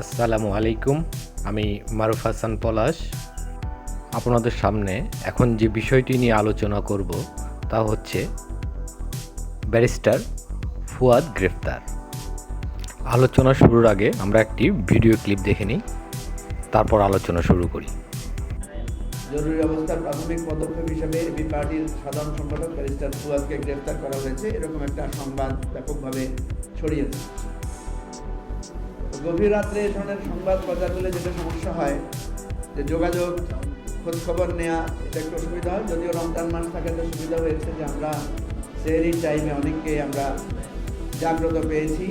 আসসালামু আলাইকুম, আমি মারুফ হাসান পলাশ। আপনাদের সামনে এখন যে বিষয়টি নিয়ে আলোচনা করব, তা হচ্ছে ব্যারিস্টার ফুয়াদ গ্রেফতার। আলোচনা শুরুর আগে আমরা একটি ভিডিও ক্লিপ দেখে নিই, তারপর আলোচনা শুরু করি। জরুরি অবস্থার প্রাথমিক পদক্ষেপ হিসেবে এবি পার্টির সাধারণ সম্পাদক ব্যারিস্টার ফুয়াদকে গ্রেফতার করা হয়েছে। এরকম একটা সংবাদ ব্যাপকভাবে ছড়িয়েছে। গভীর রাত্রে এ ধরনের সংবাদ প্রচার হলে যেটা সমস্যা হয়, যে যোগাযোগ, খোঁজখবর নেওয়া এটা একটু অসুবিধা হয়। যদিও রমজান মাস থাকাতে সুবিধা হয়েছে যে আমরা সেহরির টাইমে অনেককে আমরা জাগ্রত পেয়েছি।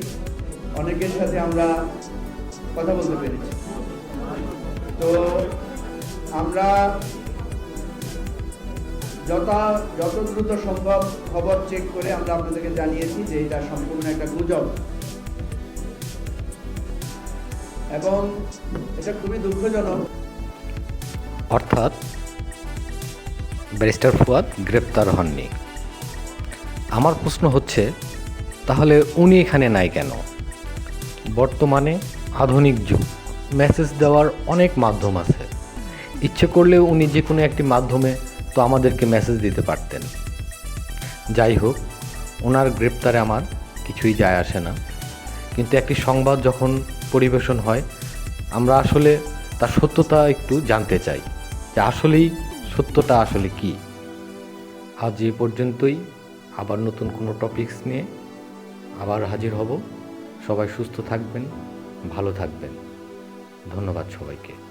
অনেকের সাথে আমরা কথা বলতে পেরেছি। তো আমরা যত যত দ্রুত সম্ভব খবর চেক করে আমরা আপনাদেরকে জানিয়েছি যে এটা সম্পূর্ণ একটা গুজব। এবং এটা খুবই দুঃখজনক। অর্থাৎ ব্যারিস্টার ফুয়াদ গ্রেপ্তার হননি। আমার প্রশ্ন হচ্ছে, তাহলে উনি এখানে নাই কেন? বর্তমানে আধুনিক যুগ, মেসেজ দেওয়ার অনেক মাধ্যম আছে। ইচ্ছে করলেও উনি যে কোনো একটি মাধ্যমে তো আমাদেরকে মেসেজ দিতে পারতেন। যাই হোক, ওনার গ্রেপ্তারে আমার কিছুই যায় আসে না। কিন্তু একটি সংবাদ যখন পরিবেশন হয়, আমরা আসলে তার সত্যতা একটু জানতে চাই যে আসলেই সত্যটা আসলে কি। আজ এ পর্যন্তই, আবার নতুন কোনো টপিকস নিয়ে আবার হাজির হব। সবাই সুস্থ থাকবেন, ভালো থাকবেন। ধন্যবাদ সবাইকে।